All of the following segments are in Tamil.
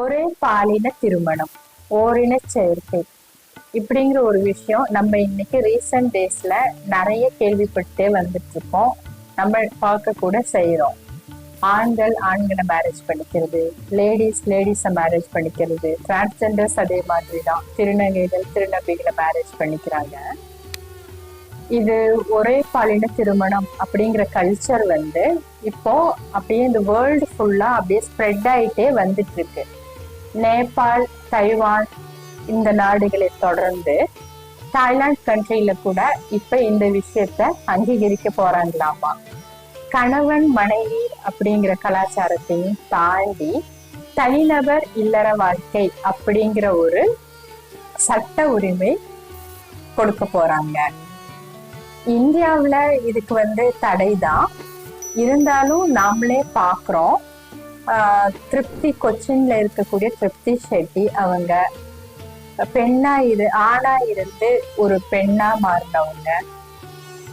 ஒரே பாலின திருமணம் ஓரின சேர்க்கை. இப்படிங்கிற ஒரு விஷயம் நம்ம இன்னைக்கு ரீசெண்ட் டேஸ்ல நிறைய கேள்விப்பட்டே வந்துட்டு இருக்கோம் நம்ம பார்க்க கூட செய்யறோம் ஆண்கள் ஆண்களை மேரேஜ் பண்ணிக்கிறது லேடிஸ் லேடிஸை மேரேஜ் பண்ணிக்கிறது டிரான்ஸ்ஜெண்டர்ஸ் அதே மாதிரி தான் திருநங்கைகள் திருநங்கைகளை மேரேஜ் பண்ணிக்கிறாங்க. இது ஒரே பாலின திருமணம் அப்படிங்கிற கல்ச்சர் வந்து இப்போ அப்படியே இந்த வேர்ல்டு ஃபுல்லா அப்படியே ஸ்ப்ரெட் ஆயிட்டே வந்துட்டு இருக்கு நேபாள் தைவான் இந்த நாடுகளை தொடர்ந்து தாய்லாந்து கண்ட்ரியில கூட இப்ப இந்த விஷயத்த அங்கீகரிக்க போறாங்களாமா? கணவன் மனைவி அப்படிங்கிற கலாச்சாரத்தையும் தாண்டி தனிநபர் இல்லற வாழ்க்கை அப்படிங்கிற ஒரு சட்ட உரிமை கொடுக்க போறாங்க. இந்தியாவுல இதுக்கு வந்து தடை தான் இருந்தாலும் நாமளே பார்க்குறோம் திருப்தி கொச்சின்ல இருக்கக்கூடிய திருப்தி ஷெட்டி அவங்க பெண்ணா இரு ஆணா இருந்து ஒரு பெண்ணா மாறினவங்க.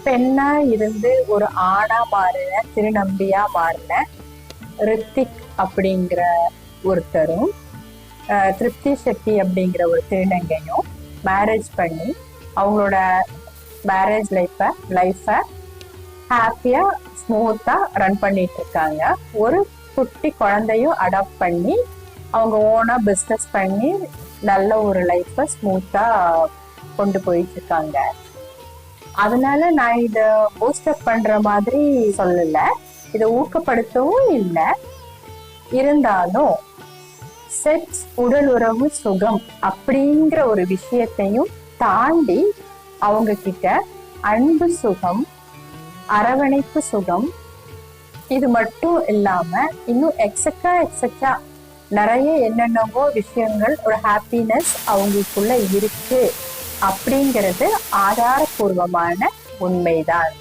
பெண்ணா இருந்து ஒரு ஆணா மாறின திருநம்பியா மாறின ரித்திக் அப்படிங்கிற ஒருத்தரும் திருப்தி ஷெட்டி அப்படிங்கிற ஒரு திருநங்கையும் மேரேஜ் பண்ணி அவங்களோட மேரேஜ் லைஃப்பை லைஃப்பை ஹாப்பியாக ஸ்மூத்தாக ரன் பண்ணிட்டு இருக்காங்க. ஒரு குட்டி குழந்தையும் அடாப்ட் பண்ணி அவங்க ஓனாக பிஸ்னஸ் பண்ணி நல்ல ஒரு லைஃப்பை ஸ்மூத்தாக கொண்டு போயிட்டு இருக்காங்க அதனால நான் இதை பூஸ்டப் பண்ணுற மாதிரி சொல்லலை. இதை ஊக்கப்படுத்தவும் இல்லை. இருந்தாலும் செக்ஸ் உடல் உறவு சுகம் அப்படிங்கிற ஒரு விஷயத்தையும் தாண்டி அவங்க கிட்ட அன்பு சுகம் அரவணைப்பு சுகம் இது மட்டும் இல்லாம இன்னும் எக்ஸட்ரா எக்ஸட்ரா நிறைய என்னென்னவோ விஷயங்கள் ஒரு ஹாப்பினஸ் அவங்களுக்குள்ள இருக்கு. அப்படிங்கிறது ஆதாரபூர்வமான உண்மைதான்.